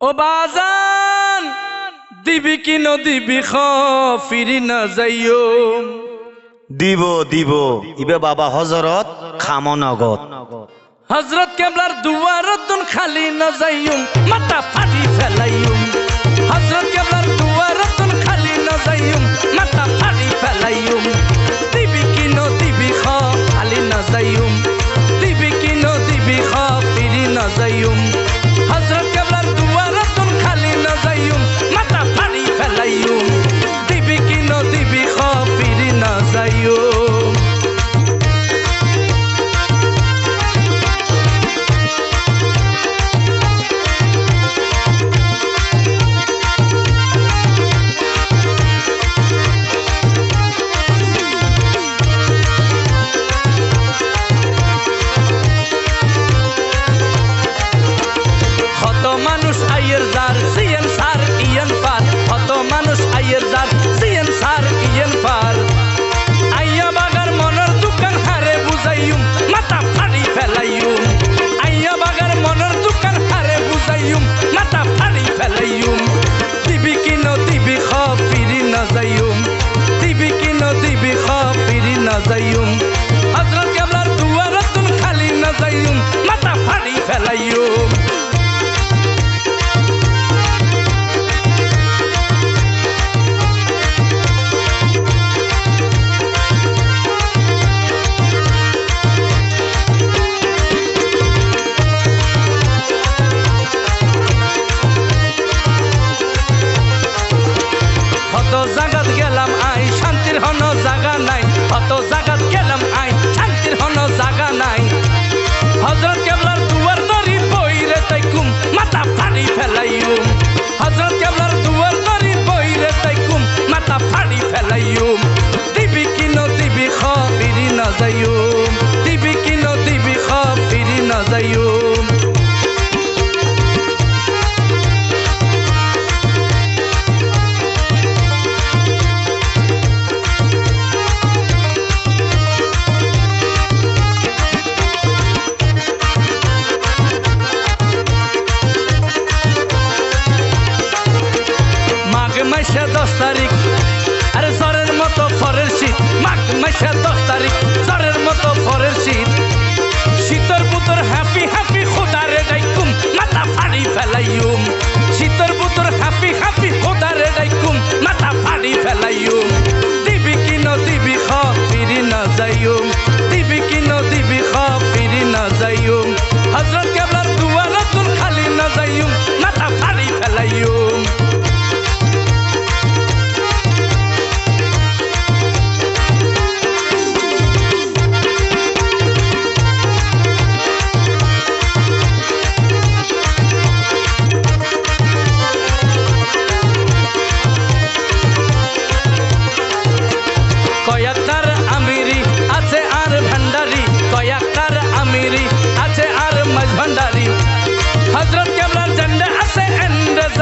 ও বাজান দিবি কি নদিবি খ ফিরি না যাইও দিব দিব। ইবে বাবা হজরত খামনগত হজরত কেবলার দুয়ারতুন খালি না যাইও মাথা ফাটি ফেলাইউম মানুষ আইয়ের যার সিএন সার ইয়েন পার। কত মানুষ আইয়ের যার সিএন সার ইয়েন পার। আইয়া বাগার মনের দোকান হারে বুঝাইম মাথা ফাড়ি ফেলাইম আইয়া বাগার মনের দোকান হারে বুঝাইম মাথা ফাড়ি ফেলাইম দিবি কি ন দিবি খ পিরি না যাইম দিবি কি ন দিবি খ পিরি না যাইম হজরত কেবলার দুয়ারতুন খালি না যাইম মাথা ফাড়ি ফেলাইম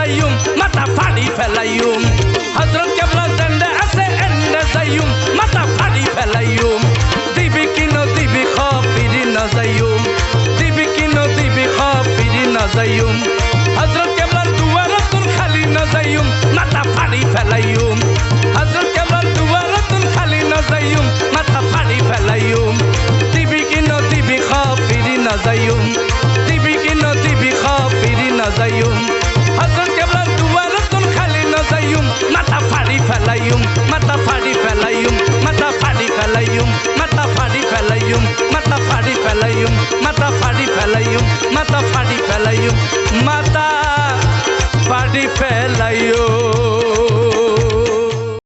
মাথা ফাড়ি ফেলাইউম হজরত কেবলার জন্ডে আছে এন্ডে যাইউম মাথা ফাড়ি ফেলাইউম দিবি কিন দিবি খ পিরি না যাইউম দিবি কিন দিবি খ পিরি না যাইউম হজরত কেবলার দুয়ার তুন খালি না যাইউম মাথা ফাড়ি ফেলাইউম হজরত কেবলার দুয়ার তুন খালি না যাইউম মাথা ফাড়ি ফেলাইউম দিবি কিন দিবি খ পিরি না যাইউম মাথা ফাড়ি ফেলাইউম মাথা ফাড়ি ফেলাইউম মাথা ফাড়ি ফেলাইউম মাথা